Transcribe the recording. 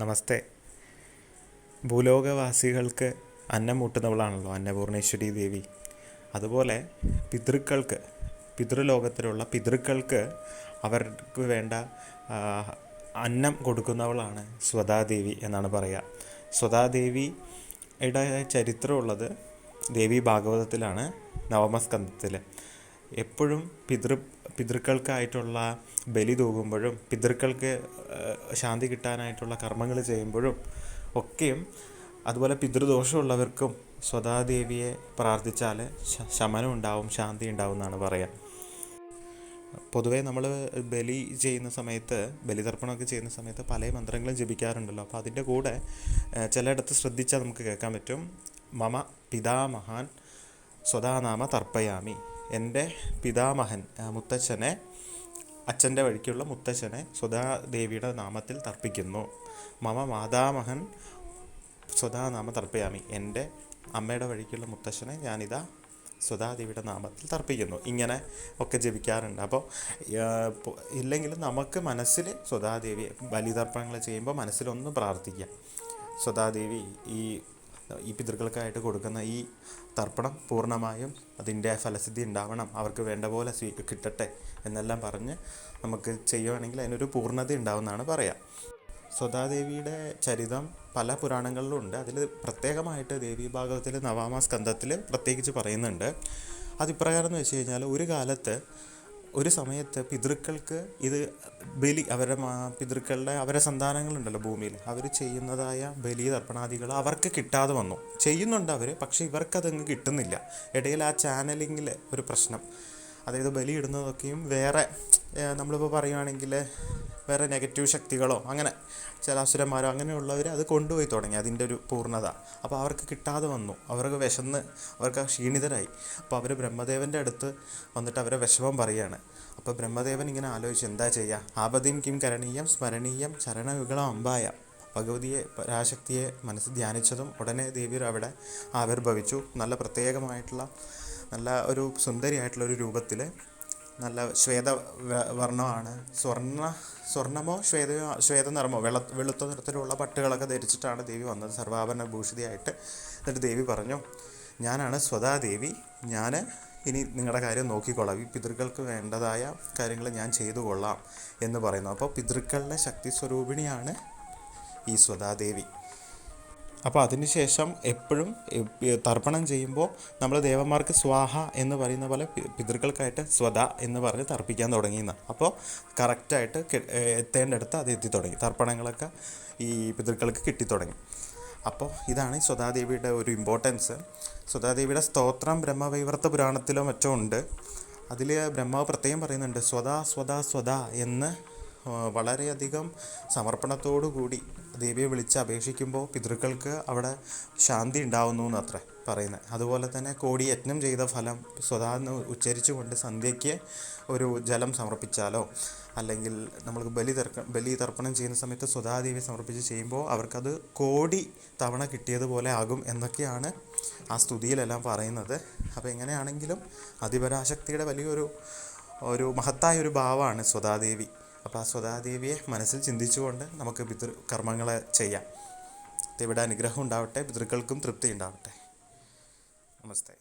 നമസ്തേ. ഭൂലോകവാസികൾക്ക് അന്നം മുട്ടുന്നവളാണല്ലോ അന്നപൂർണേശ്വരി ദേവി. അതുപോലെ പിതൃക്കൾക്ക് പിതൃലോകത്തിലുള്ള പിതൃക്കൾക്ക് അവർക്ക് വേണ്ട അന്നം കൊടുക്കുന്നവളാണ് സ്വതാദേവി എന്നാണ് പറയുക. സ്വതാദേവിയുടെ ചരിത്രമുള്ളത് ദേവി ഭാഗവതത്തിലാണ് നവമസ്കന്ധത്തിൽ എപ്പോഴും പിതൃ പിതൃക്കൾക്കായിട്ടുള്ള ബലി തൂകുമ്പോഴും പിതൃക്കൾക്ക് ശാന്തി കിട്ടാനായിട്ടുള്ള കർമ്മങ്ങൾ ചെയ്യുമ്പോഴും ഒക്കെയും അതുപോലെ പിതൃദോഷമുള്ളവർക്കും സ്വതാദേവിയെ പ്രാർത്ഥിച്ചാൽ ശമനം ഉണ്ടാവും ശാന്തി ഉണ്ടാവും എന്നാണ് പറയുക പൊതുവേ നമ്മൾ ബലി ചെയ്യുന്ന സമയത്ത് ബലിതർപ്പണമൊക്കെ ചെയ്യുന്ന സമയത്ത് പല മന്ത്രങ്ങളും ജപിക്കാറുണ്ടല്ലോ. അപ്പോൾ അതിന്റെ കൂടെ ചിലയിടത്ത് ശ്രദ്ധിച്ചാൽ നമുക്ക് കേൾക്കാൻ പറ്റും. മമ പിതാമഹാൻ സ്വതാനാമ തർപ്പയാമി. എന്റെ പിതാമഹൻ മുത്തച്ഛനെ അച്ഛന്റെ വഴിക്കുള്ള മുത്തച്ഛനെ സ്വതാദേവിയുടെ നാമത്തിൽ തർപ്പിക്കുന്നു. മമ മാതാമഹൻ സ്വതാനാമ തർപ്പയാമി. എന്റെ അമ്മയുടെ വഴിക്കുള്ള മുത്തശ്ശനെ ഞാനിതാ സ്വതാദേവിയുടെ നാമത്തിൽ തർപ്പിക്കുന്നു. ഇങ്ങനെ ഒക്കെ ജപിക്കാറുണ്ട്. അപ്പോൾ ഇല്ലെങ്കിൽ നമുക്ക് മനസ്സിൽ സ്വതാദേവി ബലിതർപ്പണങ്ങൾ ചെയ്യുമ്പോൾ മനസ്സിലൊന്ന് പ്രാർത്ഥിക്കാം സ്വതാദേവി ഈ ഈ പിതൃക്കൾക്കായിട്ട് കൊടുക്കുന്ന ഈ തർപ്പണം പൂർണമായും അതിന്റെ ഫലസിദ്ധി ഉണ്ടാവണം. അവർക്ക് വേണ്ട പോലെ സ്വീ കിട്ടട്ടെ എന്നെല്ലാം പറഞ്ഞ് നമുക്ക് ചെയ്യുകയാണെങ്കിൽ അതിനൊരു പൂർണത ഉണ്ടാവുമെന്നാണ് പറയുക സ്വതാദേവിയുടെ ചരിതം പല പുരാണങ്ങളിലും ഉണ്ട് അതിൽ പ്രത്യേകമായിട്ട് ദേവി ഭാഗവത്തിൽ നവാമ സ്കന്ധത്തിൽ പ്രത്യേകിച്ച് പറയുന്നുണ്ട്. അതിപ്രകാരം എന്ന് വെച്ച് കഴിഞ്ഞാൽ ഒരു കാലത്ത് ഒരു സമയത്ത് പിതൃക്കൾക്ക് ഇത് ബലി അവരുടെ പിതൃക്കളുടെ അവരുടെ സന്താനങ്ങളുണ്ടല്ലോ ഭൂമിയിൽ. അവർ ചെയ്യുന്നതായ ബലി തർപ്പണാദികൾ അവർക്ക് കിട്ടാതെ വന്നു. ചെയ്യുന്നുണ്ട് അവർ പക്ഷേ ഇവർക്കതങ്ങ് കിട്ടുന്നില്ല. ഇടയിൽ ആ ചാനലിങ്ങിൽ ഒരു പ്രശ്നം. അതായത് ബലി ഇടുന്നതൊക്കെയും വേറെ നമ്മളിപ്പോൾ പറയുവാണെങ്കിൽ വേറെ നെഗറ്റീവ് ശക്തികളോ അങ്ങനെ ചില അസുരന്മാരോ അങ്ങനെയുള്ളവർ അത് കൊണ്ടുപോയി തുടങ്ങി. അതിന്റെ ഒരു പൂർണത. അപ്പോൾ അവർക്ക് കിട്ടാതെ വന്നു. അവർക്ക് വിശന്ന് അവർക്ക് ക്ഷീണിതരായി. അപ്പോൾ അവർ ബ്രഹ്മദേവന്റെ അടുത്ത് വന്നിട്ട് അവരെ വിഷമം പറയുകയാണ്. അപ്പോൾ ബ്രഹ്മദേവൻ ഇങ്ങനെ ആലോചിച്ച് എന്താ ചെയ്യുക? ആപതിം കിം കരണീയം സ്മരണീയം ചരണയുഗളം അമ്പായ. ഭഗവതിയെ പരാശക്തിയെ മനസ്സ് ധ്യാനിച്ചതും ഉടനെ ദേവി അവിടെ ആവിർഭവിച്ചു. നല്ല പ്രത്യേകമായിട്ടുള്ള നല്ല ഒരു സുന്ദരിയായിട്ടുള്ള ഒരു രൂപത്തിൽ നല്ല ശ്വേത വർണമാണ്. സ്വർണ സ്വർണമോ ശ്വേതയോ ശ്വേത നിറമോ വെള്ള വെളുത്ത നിറത്തിലുള്ള പട്ടുകളൊക്കെ ധരിച്ചിട്ടാണ് ദേവി വന്നത്. സർവാഭരണ ഭൂഷിതയായിട്ട് എന്നിട്ട് ദേവി പറഞ്ഞു ഞാനാണ് സ്വതാദേവി. ഞാൻ ഇനി നിങ്ങളുടെ കാര്യം നോക്കിക്കൊള്ളാം. ഈ പിതൃക്കൾക്ക് വേണ്ടതായ കാര്യങ്ങൾ ഞാൻ ചെയ്തു കൊള്ളാം എന്ന് പറയുന്നു. അപ്പോൾ പിതൃക്കളുടെ ശക്തി സ്വരൂപിണിയാണ് ഈ സ്വതാദേവി. അപ്പോൾ അതിനുശേഷം എപ്പോഴും തർപ്പണം ചെയ്യുമ്പോൾ നമ്മൾ ദേവന്മാർക്ക് സ്വാഹ എന്ന് പറയുന്ന പോലെ പിതൃക്കൾക്കായിട്ട് സ്വത എന്ന് പറഞ്ഞ് തർപ്പിക്കാൻ തുടങ്ങിയെന്ന്. അപ്പോൾ കറക്റ്റായിട്ട് എത്തേണ്ടടുത്ത് അത് എത്തി തുടങ്ങി. തർപ്പണങ്ങളൊക്കെ ഈ പിതൃക്കൾക്ക് കിട്ടിത്തുടങ്ങി അപ്പോൾ ഇതാണ് സ്വതാദേവിയുടെ ഒരു ഇമ്പോർട്ടൻസ് സ്വതാദേവിയുടെ സ്തോത്രം ബ്രഹ്മവൈവർത്ത പുരാണത്തിലോ മറ്റോ ഉണ്ട്. അതിൽ ബ്രഹ്മാവ് പ്രത്യേകം പറയുന്നുണ്ട് സ്വതാ സ്വതാ സ്വതാ എന്ന് വളരെയധികം സമർപ്പണത്തോടു കൂടി ദേവിയെ വിളിച്ച് അപേക്ഷിക്കുമ്പോൾ പിതൃക്കൾക്ക് അവിടെ ശാന്തി ഉണ്ടാവുന്നു എന്നത്രേ പറയുന്നത്. അതുപോലെ തന്നെ കോടി യജ്ഞം ചെയ്ത ഫലം സ്വതാ എന്ന് ഉച്ചരിച്ചുകൊണ്ട് സന്ധ്യയ്ക്ക് ഒരു ജലം സമർപ്പിച്ചാലോ? അല്ലെങ്കിൽ നമ്മൾക്ക് ബലി തർക്ക ബലി തർപ്പണം ചെയ്യുന്ന സമയത്ത് സ്വതാദേവിയെ സമർപ്പിച്ച് ചെയ്യുമ്പോൾ അവർക്കത് കോടി തവണ കിട്ടിയതുപോലെ ആകും എന്നൊക്കെയാണ് ആ സ്തുതിയിലെല്ലാം പറയുന്നത്. അപ്പോൾ എങ്ങനെയാണെങ്കിലും അതിപരാശക്തിയുടെ വലിയൊരു ഒരു മഹത്തായ ഒരു ഭാവമാണ് സ്വതാദേവി. അപ്പോൾ ആ സ്വതാദേവിയെ മനസ്സിൽ ചിന്തിച്ചുകൊണ്ട് നമുക്ക് പിതൃ കർമ്മങ്ങൾ ചെയ്യാം. ഇവിടെ അനുഗ്രഹം ഉണ്ടാവട്ടെ പിതൃക്കൾക്കും തൃപ്തി ഉണ്ടാവട്ടെ. നമസ്തേ.